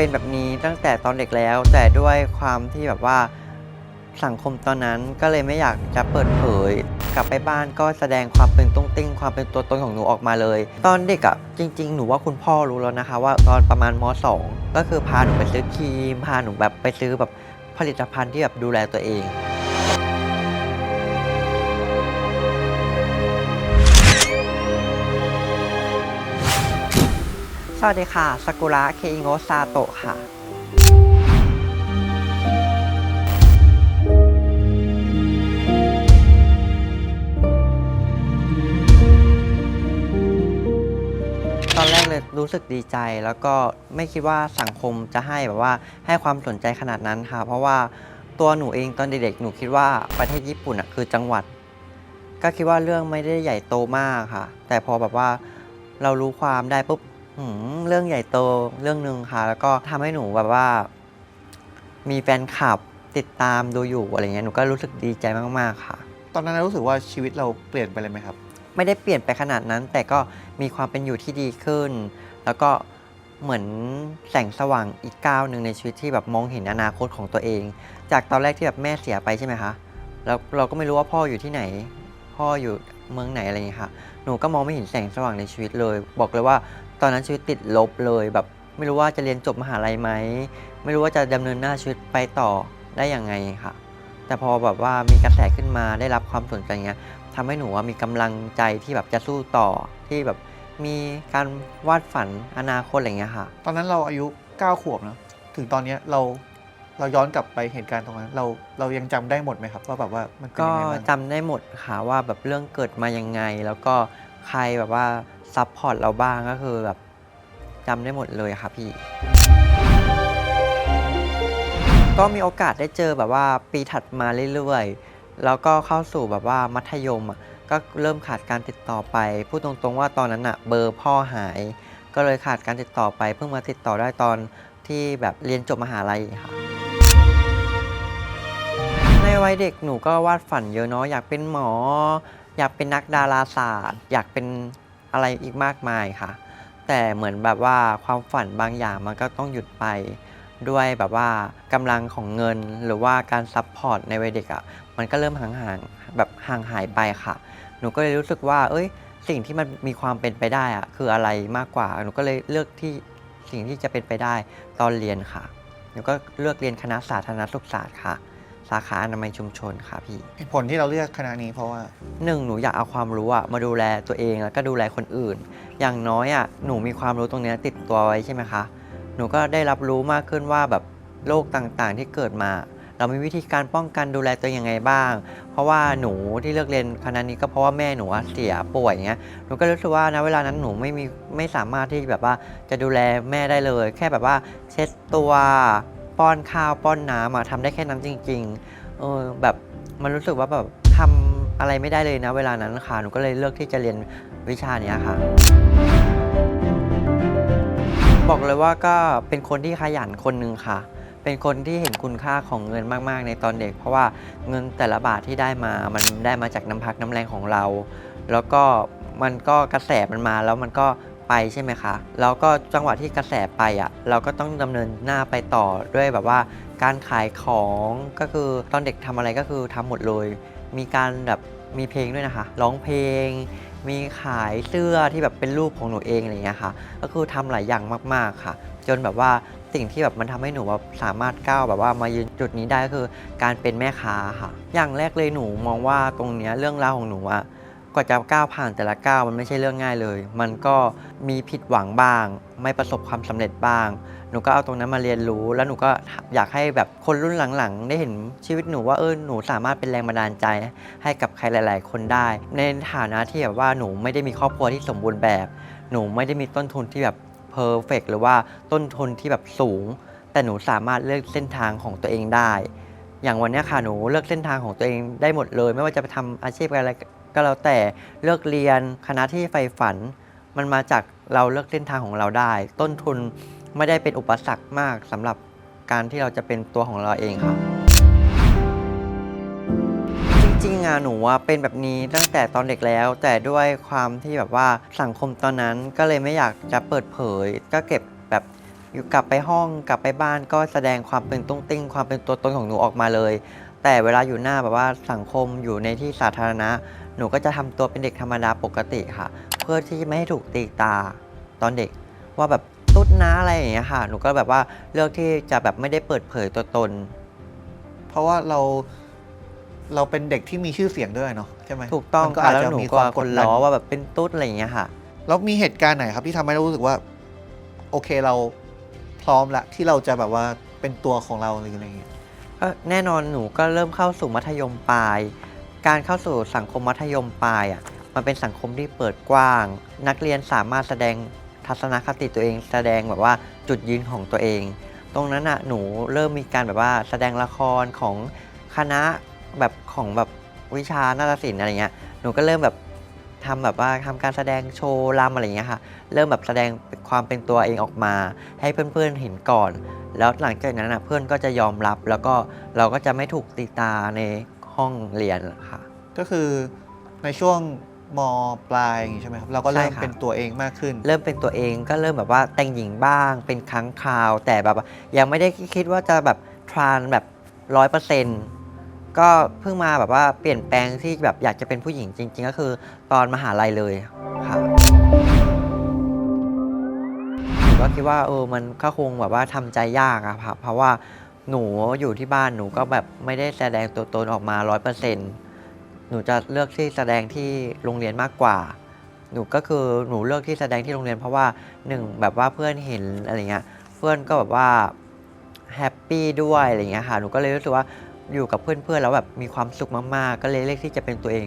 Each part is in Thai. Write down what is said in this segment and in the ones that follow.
เป็นแบบนี้ตั้งแต่ตอนเด็กแล้ว แต่ด้วยความที่แบบว่าสังคมตอนนั้นก็เลยไม่อยากจะเปิดเผย กลับไปบ้านก็แสดงความเป็นตุ้งติ้ง ความเป็นตัวตนของหนูออกมาเลย ตอนเด็กอะ่ะจริง ๆ หนูว่าคุณพ่อรู้แล้วนะคะ ว่าตอนประมาณม .2 ก็คือพาหนูไปซื้อครีม พาหนูแบบไปซื้อแบบผลิตภัณฑ์ที่แบบดูแลตัวเอง สวัสดีค่ะสกุระเคอิโงซาโตะค่ะ ตอนแรกเลยรู้สึกดีใจ แล้วก็ไม่คิดว่าสังคมจะให้แบบว่าให้ความสนใจขนาดนั้นค่ะ เพราะว่าตัวหนูเองตอนเด็กๆหนูคิดว่าประเทศญี่ปุ่นอะคือจังหวัด ก็คิดว่าเรื่องไม่ได้ใหญ่โตมากค่ะ แต่พอแบบว่าเรารู้ความได้ปุ๊บ เรื่องใหญ่โตเรื่องหนึ่งค่ะ แล้วก็ทำให้หนูแบบว่า มีแฟนคลับติดตามดูอยู่อะไรเงี้ยหนูก็รู้สึกดีใจมากๆค่ะ ตอนนั้นรู้สึกว่าชีวิตเราเปลี่ยนไปเลยไหมครับ ไม่ได้เปลี่ยนไปขนาดนั้น แต่ก็มีความเป็นอยู่ที่ดีขึ้น แล้วก็เหมือนแสงสว่างอีกก้าวหนึ่งในชีวิตที่แบบมองเห็นอนาคตของตัวเอง จากตอนแรกที่แบบแม่เสียไปใช่ไหมคะแล้วเราก็ไม่รู้ว่าพ่ออยู่ที่ไหน พ่ออยู่ เมืองไหนอะไรอย่างเงี้ยค่ะ หนูก็มองไม่เห็นแสงสว่างในชีวิตเลย บอกเลยว่าตอนนั้นชีวิตติดลบเลยแบบ ไม่รู้ว่าจะเรียนจบมหาลัยไหม ไม่รู้ว่าจะดำเนินหน้าชีวิตไปต่อได้ยังไงค่ะ แต่พอแบบว่ามีกระแสขึ้นมาได้รับความสนใจเงี้ยทำให้หนูว่ามีกำลังใจที่แบบจะสู้ต่อที่แบบมีการวาดฝันอนาคตอะไรเงี้ยค่ะ ตอนนั้นเราอายุ9ขวบนะถึงตอนเนี้ยเรา เราย้อนกลับไปเหตุการณ์ตรงนั้น เราเรายังจำได้หมดไหมครับว่าแบบว่ามันเป็นก็ยังไงบ้างจำได้หมดค่ะว่าแบบเรื่องเกิดมายังไง แล้วก็ใครแบบว่าซัพพอร์ตเราบ้างก็คือแบบจำได้หมดเลยค่ะพี่ ก็มีโอกาสได้เจอแบบว่าปีถัดมาเรื่อยๆ แล้วก็เข้าสู่แบบว่ามัธยมอะก็เริ่มขาดการติดต่อไป พูดตรงๆว่าตอนนั้นอะเบอร์พ่อหาย ก็เลยขาดการติดต่อไปเพิ่งมาติดต่อได้ตอนที่แบบเรียนจบมหาลัยค่ะ วัยเด็กหนูก็วาดฝันเยอะเนาะอยากเป็นหมอ อยากเป็นนักดาราศาสตร์ อยากเป็นอะไรอีกมากมายค่ะ แต่เหมือนแบบว่าความฝันบางอย่างมันก็ต้องหยุดไป ด้วยแบบว่ากำลังของเงินหรือว่าการซัพพอร์ตในวัยเด็กอะ่ะมันก็เริ่มห่างๆแบบห่างหายไปค่ะ หนูก็เลยรู้สึกว่า เอ้ย สิ่งที่มันมีความเป็นไปได้อะคืออะไรมากกว่า หนูก็เลยเลือกที่สิ่งที่จะเป็นไปได้ตอนเรียนค่ะหนูก็เลือกเรียนคณะสาธารณสุขศาสตร์ค่ะ สาขาอนามัยชุมชนค่ะพี่ เหตุผลที่เราเลือกคณะนี้เพราะว่าหนึ่งหนูอยากเอาความรู้อะมาดูแลตัวเองแล้วก็ดูแลคนอื่น อย่างน้อยอะหนูมีความรู้ตรงเนี้ยติดตัวไว้ใช่ไหมคะ หนูก็ได้รับรู้มากขึ้นว่าแบบโรคต่างๆที่เกิดมา เรามีวิธีการป้องกันดูแลตัวเองยังไงบ้าง เพราะว่าหนูที่เลือกเรียนคณะนี้ก็เพราะว่าแม่หนูอะเสียป่วยอย่างเงี้ยหนูก็รู้สึกว่าณเวลานั้นหนูไม่มีไม่สามารถที่แบบว่าจะดูแลแม่ได้เลย แค่แบบว่าเช็ดตัว ป้อนข้าวป้อนน้ำอะทำได้แค่นั้นจริง ๆ เออแบบมันรู้สึกว่าแบบทำอะไรไม่ได้เลยนะ เวลานั้นค่ะหนูก็เลยเลือกที่จะเรียนวิชานี้ค่ะ บอกเลยว่าก็เป็นคนที่ขยันคนหนึ่งค่ะ เป็นคนที่เห็นคุณค่าของเงินมากๆ ในตอนเด็ก เพราะว่าเงินแต่ละบาทที่ได้มา มันได้มาจากน้ำพักน้ำแรงของเรา แล้วก็มันก็กระแสมันมาแล้วมันก็ ไปใช่ไหมคะ แล้วก็จังหวะที่กระแสไปอะ เราก็ต้องดำเนินหน้าไปต่อด้วยแบบว่า การขายของก็คือตอนเด็กทำอะไรก็คือทำหมดเลย มีการแบบมีเพลงด้วยนะคะ ร้องเพลง มีขายเสื้อที่แบบเป็นรูปของหนูเองอะไรอย่างเงี้ยค่ะ ก็คือทำหลายอย่างมากๆค่ะ จนแบบว่าสิ่งที่แบบมันทำให้หนูแบบสามารถก้าวแบบว่ามายืนจุดนี้ได้ก็คือ การเป็นแม่ค้าค่ะ อย่างแรกเลยหนูมองว่าตรงเนี้ยเรื่องราวของหนูอะ กว่าจะก้าวผ่านแต่ละก้าวมันไม่ใช่เรื่องง่ายเลย มันก็มีผิดหวังบ้าง ไม่ประสบความสำเร็จบ้าง หนูก็เอาตรงนั้นมาเรียนรู้ แล้วหนูก็อยากให้แบบคนรุ่นหลังๆ ได้เห็นชีวิตหนูว่าเออหนูสามารถเป็นแรงบันดาลใจ ให้กับใครหลาย ๆ คนได้ ในฐานะที่แบบว่าหนูไม่ได้มีครอบครัวที่สมบูรณ์แบบ หนูไม่ได้มีต้นทุนที่แบบเพอร์เฟกหรือว่าต้นทุนที่แบบสูง แต่หนูสามารถเลือกเส้นทางของตัวเองได้ อย่างวันนี้ค่ะหนูเลือกเส้นทางของตัวเองได้หมดเลย ไม่ว่าจะไปทำอาชีพอะไร ก็แล้วแต่เลือกเรียนคณะที่ใฝ่ฝัน มันมาจากเราเลือกเส้นทางของเราได้ ต้นทุนไม่ได้เป็นอุปสรรคมากสำหรับการที่เราจะเป็นตัวของเราเองค่ะจริงๆอะหนูว่าเป็นแบบนี้ตั้งแต่ตอนเด็กแล้ว แต่ด้วยความที่แบบว่าสังคมตอนนั้นก็เลยไม่อยากจะเปิดเผย ก็เก็บแบบอยู่กลับไปห้องกลับไปบ้านก็แสดงความเป็นตุ้งติ้ง ความเป็นตัวตนของหนูออกมาเลย แต่เวลาอยู่หน้าแบบว่าสังคมอยู่ในที่สาธารณะ หนูก็จะทำตัวเป็นเด็กธรรมดาปกติค่ะ เพื่อที่ไม่ให้ถูกตีตาตอนเด็ก ว่าแบบตุ๊ดนะอะไรอย่างเงี้ยค่ะ หนูก็แบบว่าเลือกที่จะแบบไม่ได้เปิดเผยตัวตน เพราะว่าเราเราเป็นเด็กที่มีชื่อเสียงด้วยเนาะใช่ไหมถูกต้องมันก็ค่ะอาจแล้วจะหนูมีก็ความกคดนดันล้อว่าแบบเป็นตุ๊ดอะไรอย่างเงี้ยค่ะแล้วมีเหตุการณ์ไหนครับที่ทำให้เรารู้สึกว่า โอเคเราพร้อมละที่เราจะแบบว่าเป็นตัวของเราหรืออะไรอย่างเงี้ยก็แน่นอนหนูก็เริ่มเข้าสู่มัธยมปลาย การเข้าสู่สังคมมัธยมปลายอะมันเป็นสังคมที่เปิดกว้าง นักเรียนสามารถแสดงทัศนคติตัวเอง แสดงแบบว่าจุดยืนของตัวเอง ตรงนั้นอะหนูเริ่มมีการแบบว่าแสดงละครของคณะแบบของแบบวิชานาฏศิลป์อะไรเงี้ยหนูก็เริ่มแบบทำแบบว่าทำการแสดงโชว์รำอะไรเงี้ยค่ะ เริ่มแบบแสดงความเป็นตัวเองออกมา ให้เพื่อนๆเห็นก่อน แล้วหลังจากนั้นนะเพื่อนก็จะยอมรับ แล้วก็เราก็จะไม่ถูกตีตาใน ห้องเรียนค่ะ ก็คือในช่วงมปลายอย่างงี้ใช่ไหมครับ เราก็เริ่มใช่ค่ะ เป็นตัวเองมากขึ้น เริ่มเป็นตัวเองก็เริ่มแบบว่าแต่งหญิงบ้างเป็นครั้งคราว แต่แบบว่ายังไม่ได้คิดว่าจะแบบทรานแบบร้อยเปอร์เซ็นต์ก็เพิ่งมาแบบว่าเปลี่ยนแปลงที่แบบอยากจะเป็นผู้หญิงจริง ๆ ก็คือตอนมหาลัยเลยค่ะหนูก็คิดว่าเออมันก็คงแบบว่าทำใจยากอะค่ะเพราะว่า หนูอยู่ที่บ้านหนูก็แบบไม่ได้แสดงตัวตนออกมาร้อยเปอร์เซ็นต์หนูจะเลือกที่แสดงที่โรงเรียนมากกว่า หนูก็คือหนูเลือกที่แสดงที่โรงเรียนเพราะว่าหนึ่งแบบว่าเพื่อนเห็นอะไรเงี้ยเพื่อนก็แบบว่าแฮปปี้ด้วยอะไรเงี้ยค่ะหนูก็เลยรู้สึกว่าอยู่กับเพื่อนๆแล้วแบบมีความสุขมาก ๆ ก็เลยเลือกที่จะเป็นตัวเอง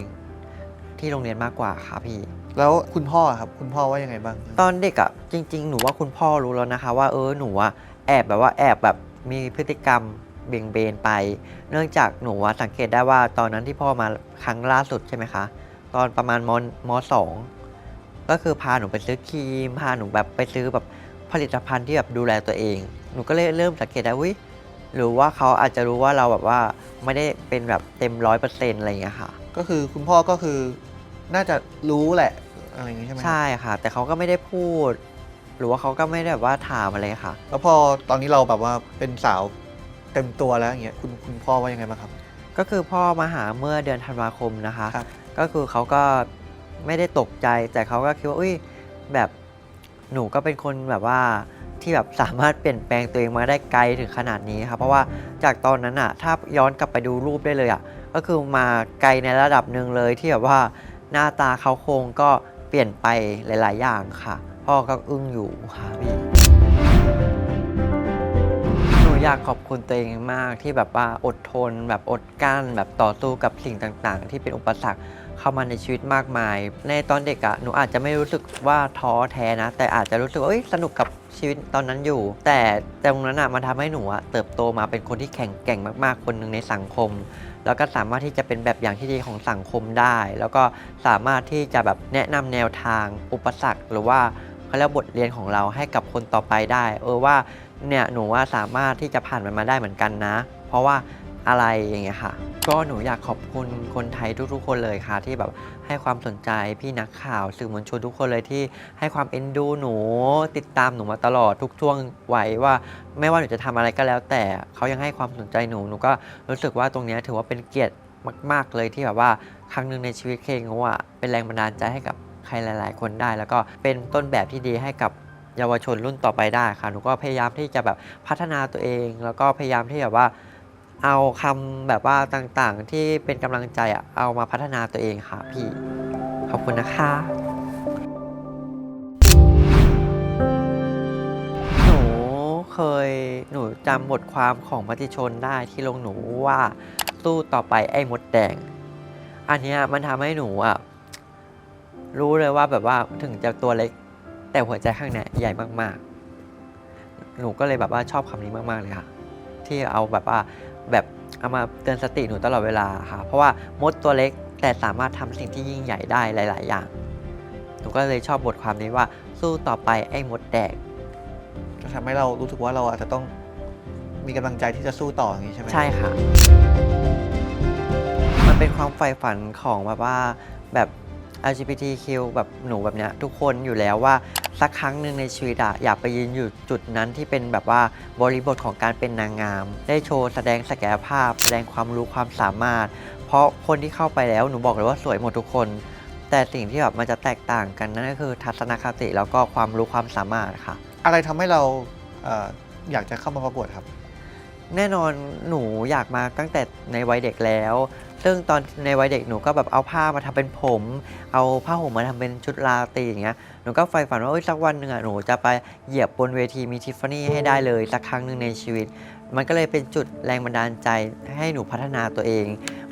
ที่โรงเรียนมากกว่าค่ะพี่ แล้วคุณพ่อครับ คุณพ่อว่ายังไงบ้าง ตอนเด็กอะ่ะจริง ๆ หนูว่าคุณพ่อรู้แล้วนะคะ ว่าเออหนูอะแอบแบบว่าแอบแบบ มีพฤติกรรมเบี่ยงเบนไป เนื่องจากหนูอะสังเกตได้ว่าตอนนั้นที่พ่อมาครั้งล่าสุดใช่ไหมคะ ตอนประมาณมมสองก็คือพาหนูไปซื้อครีม พาหนูแบบไปซื้อแบบผลิตภัณฑ์ที่แบบดูแลตัวเอง หนูก็เลยเริ่มสังเกตได้วิหรือว่าเขาอาจจะรู้ว่าเราแบบว่าไม่ได้เป็นแบบเต็มร้อยเปอร์เซ็นต์อะไรอย่างเงี้ยค่ะ ก็คือคุณพ่อก็คือน่าจะรู้แหละอะไรอย่างงี้ใช่ไหมครับ ใช่ค่ะ แต่เขาก็ไม่ได้พูด หรือว่าเขาก็ไม่ได้แบบว่าถามอะไรค่ะ แล้วพอตอนนี้เราแบบว่าเป็นสาวเต็มตัวแล้วอย่างเงี้ยคุณคุณพ่อว่ายังไงบ้างครับ ก็คือพ่อมาหาเมื่อเดือนธันวาคมนะคะ ครับก็คือเขาก็ไม่ได้ตกใจ แต่เขาก็คิดว่าอุ้ยแบบหนูก็เป็นคนแบบว่าที่แบบสามารถเปลี่ยนแปลงตัวเองมาได้ไกลถึงขนาดนี้ครับเพราะว่าจากตอนนั้นอะถ้าย้อนกลับไปดูรูปได้เลยอะก็คือมาไกลในระดับหนึ่งเลยที่แบบว่าหน้าตาเขาโครงก็เปลี่ยนไปหลาย ๆ อย่างค่ะ พ่อก็อึ้งอยู่ค่ะพี่หนูอยากขอบคุณตัวเองมากที่แบบว่าอดทน แบบอดกั้น แบบต่อสู้กับสิ่งต่าง ๆ ที่เป็นอุปสรรคเข้ามาในชีวิตมากมาย ในตอนเด็กอะ่ะหนูอาจจะไม่รู้สึกว่าท้อแท้นะ แต่อาจจะรู้สึกว่าสนุกกับชีวิตตอนนั้นอยู่ แต่ตรงนั้นอะ่ะมันทำให้หนูอะเติบโตมาเป็นคนที่แข็งแกร่งมาก ๆ คนหนึ่งในสังคม แล้วก็สามารถที่จะเป็นแบบอย่างที่ดีของสังคมได้ แล้วก็สามารถที่จะแบบแนะนำแนวทางอุปสรรค หรือว่าเขาเรียกบทเรียนของเราให้กับคนต่อไปได้ เออว่าเนี่ยหนูว่าสามารถที่จะผ่านมันมาได้เหมือนกันนะ เพราะว่าอะไรอย่างเงี้ยค่ะ ก็หนูอยากขอบคุณคนไทยทุกๆคนเลยค่ะที่แบบ ให้ความสนใจพี่นักข่าวสื่อมวลชนทุกคนเลยที่ให้ความเอ็นดูหนู ติดตามหนูมาตลอดทุกช่วงวัยว่า ไม่ว่าหนูจะทำอะไรก็แล้ว แต่เขายังให้ความสนใจหนูหนูก็รู้สึกว่าตรงนี้ถือว่าเป็นเกียรติมาก ๆ เลยที่แบบว่าครั้งหนึ่งในชีวิตเคงว่าเป็นแรงบันดาลใจให้กับใครหลาย ๆ คนได้ แล้วก็เป็นต้นแบบที่ดีให้กับเยาวชนรุ่นต่อไปได้ค่ะหนูก็พยายามที่จะแบบพัฒนาตัวเอง แล้วก็พยายามที่แบบว่า เอาคำแบบว่าต่างๆ ที่เป็นกำลังใจอะเอามาพัฒนาตัวเองค่ะพี่ ขอบคุณนะคะ หนูเคยหนูจำบทความของมติชนได้ที่ลงหนูว่าสู้ต่อไปไอ้มดแดง อันเนี้ยมันทำให้หนูอะรู้เลยว่าแบบว่าถึงจะตัวเล็ก แต่หัวใจข้างในใหญ่มากๆ หนูก็เลยแบบว่าชอบคำนี้มาก ๆ เลยค่ะ ที่เอาแบบว่า แบบเอามาเตือนสติหนูตลอดเวลาค่ะ เพราะว่ามดตัวเล็กแต่สามารถทำสิ่งที่ยิ่งใหญ่ได้หลาย ๆ อย่าง หนูก็เลยชอบบทความนี้ว่าสู้ต่อไปไอ้มดแดงจะทำให้เรารู้สึกว่าเราอาจจะต้องมีกำลังใจที่จะสู้ต่ออย่างนี้ใช่ไหมใช่ค่ะ มันเป็นความใฝ่ฝันของแบบว่าแบบ LGBTQ แบบหนูแบบเนี้ยทุกคนอยู่แล้วว่าสักครั้งหนึ่งในชีวิตอะอยากไปยืนอยู่จุดนั้นที่เป็นแบบว่าบริบทของการเป็นนางงาม ได้โชว์แสดงศักยภาพ แสดงความรู้ความสามารถ เพราะคนที่เข้าไปแล้วหนูบอกเลยว่าสวยหมดทุกคน แต่สิ่งที่แบบมันจะแตกต่างกันนั่นก็คือทัศนคติแล้วก็ความรู้ความสามารถค่ะ อะไรทำให้เราเอ่ออยากจะเข้ามาประกวดครับ แน่นอนหนูอยากมาตั้งแต่ในวัยเด็กแล้ว ซึ่งตอนในวัยเด็กหนูก็แบบเอาผ้ามาทำเป็นผม เอาผ้าห่มมาทำเป็นชุดราตรีอย่างเงี้ย หนูก็ใฝ่ฝันว่าเอ้สักวันหนึ่งอะหนูจะไปเหยียบบนเวทีมีทิฟฟานี่ให้ได้เลยสักครั้งหนึ่งในชีวิต มันก็เลยเป็นจุดแรงบันดาลใจให้หนูพัฒนาตัวเอง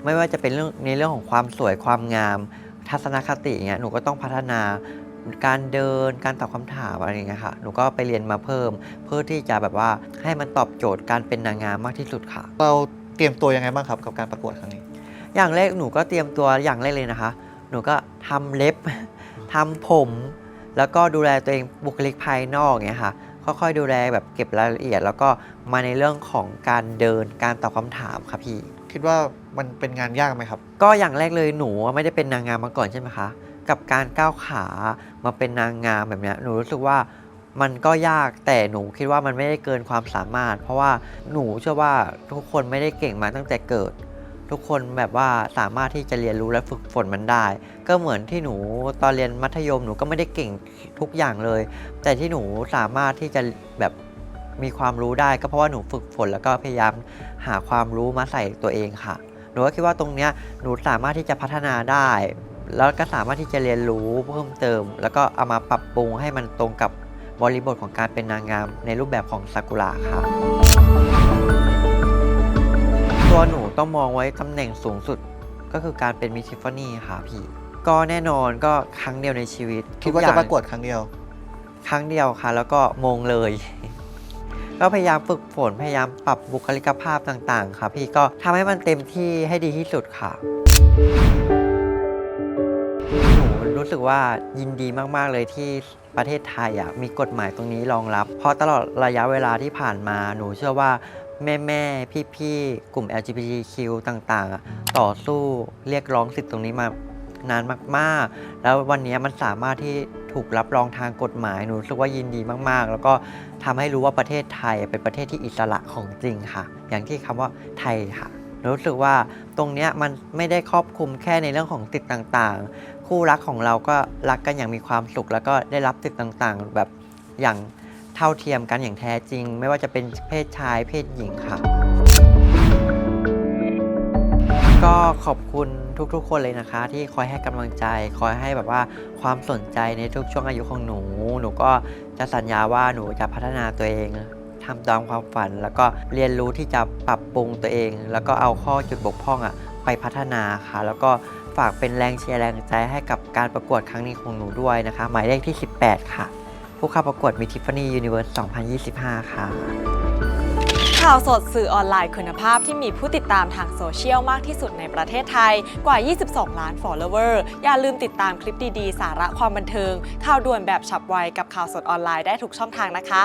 ไม่ว่าจะเป็นเรื่องในเรื่องของความสวยความงาม ทัศนคติอย่างเงี้ยหนูก็ต้องพัฒนา การเดินการตอบคำถามอะไรอย่างเงี้ยค่ะหนูก็ไปเรียนมาเพิ่ม เพื่อที่จะแบบว่าให้มันตอบโจทย์การเป็นนางงามมากที่สุดค่ะ เราเตรียมตัวยังไงบ้างครับกับการประกวดครั้งนี้ อย่างแรกหนูก็เตรียมตัวอย่างแรกเลยนะคะ หนูก็ทำเล็บทำผม แล้วก็ดูแลตัวเองบุคลิกภายนอกอย่างเงี้ยค่ะค่อยๆดูแลแบบเก็บรายละเอียด แล้วก็มาในเรื่องของการเดินการตอบคำถามค่ะพี่ คิดว่ามันเป็นงานยากไหมครับ ก็อย่างแรกเลยหนูไม่ได้เป็นนางงามมาก่อนใช่ไหมคะ กับการก้าวขามาเป็นนางงามแบบนี้หนูรู้สึกว่ามันก็ยากแต่หนูคิดว่ามันไม่ได้เกินความสามารถ เพราะว่าหนูเชื่อว่าทุกคนไม่ได้เก่งมาตั้งแต่เกิด ทุกคนแบบว่าสามารถที่จะเรียนรู้และฝึกฝนมันได้ ก็เหมือนที่หนูตอนเรียนมัธยมหนูก็ไม่ได้เก่งทุกอย่างเลย แต่ที่หนูสามารถที่จะแบบมีความรู้ได้ก็เพราะว่าหนูฝึกฝนแล้วก็พยายามหาความรู้มาใส่ตัวเองค่ะ หนูก็คิดว่าตรงเนี้ยหนูสามารถที่จะพัฒนาได้ แล้วก็สามารถที่จะเรียนรู้เพิ่มเติม แล้วก็เอามาปรับปรุงให้มันตรงกับบริบทของการเป็นนางงามในรูปแบบของซากุระค่ะ ตัวหนูต้องมองไว้ตำแหน่งสูงสุดก็คือการเป็นมิทิฟานี่ค่ะพี่ ก็แน่นอนก็ครั้งเดียวในชีวิตคิดว่าทุจะอย่งประกวดครั้งเดียว ครั้งเดียวค่ะ แล้วก็มงเลย ก็พยายามฝึกฝนพยายามปรับบุคลิกภาพต่างๆ ค่ะ พี่ก็ทำให้มันเต็มที่ให้ดีที่สุดค่ะหนู รู้สึกว่ายินดีมาก ๆ เลยที่ประเทศไทยอะมีกฎหมายตรงนี้รองรับ เพราะตลอดระยะเวลาที่ผ่านมาหนูเชื่อว่าแม่แม่พี่พี่ๆกลุ่ม LGBTQ ต่างๆ ต่อสู้เรียกร้องสิทธิ์ตรงนี้มานานมากๆ แล้ววันนี้มันสามารถที่ถูกรับรองทางกฎหมายหนูรู้สึกว่ายินดีมาก ๆ แล้วก็ทำให้รู้ว่าประเทศไทยเป็นประเทศที่อิสระของจริงค่ะ อย่างที่คำว่าไทยค่ะรู้สึกว่าตรงนี้มันไม่ได้ครอบคลุมแค่ในเรื่องของสิทธิต่างๆ คู่รักของเราก็รักกันอย่างมีความสุข แล้วก็ได้รับสิทธิ์ต่างๆ แบบอย่างเท่าเทียมกันอย่างแท้จริง ไม่ว่าจะเป็นเพศชายเพศหญิงค่ะ ก็ขอบคุณทุกๆ คนเลยนะคะ ที่คอยให้กำลังใจ คอยให้แบบว่าความสนใจในทุกช่วงอายุของหนู หนูก็จะสัญญาว่าหนูจะพัฒนาตัวเองทำตามความฝัน แล้วก็เรียนรู้ที่จะปรับปรุงตัวเอง แล้วก็เอาข้อจุดบกพร่องอะไปพัฒนาค่ะ แล้วก็ ฝากเป็นแรงเชียร์แรงใจให้กับการประกวดครั้งนี้ของหนูด้วยนะคะ หมายเลขที่ 18 ค่ะ ผู้เข้าประกวดมิทิฟานี่ยูนิเวิร์ส2025 ค่ะ ข่าวสดสื่อออนไลน์คุณภาพที่มีผู้ติดตามทางโซเชียลมากที่สุดในประเทศไทยกว่า 22 ล้าน follower อย่าลืมติดตามคลิปดี ๆ สาระความบันเทิง ข่าวด่วนแบบฉับไวกับข่าวสดออนไลน์ได้ทุกช่องทางนะคะ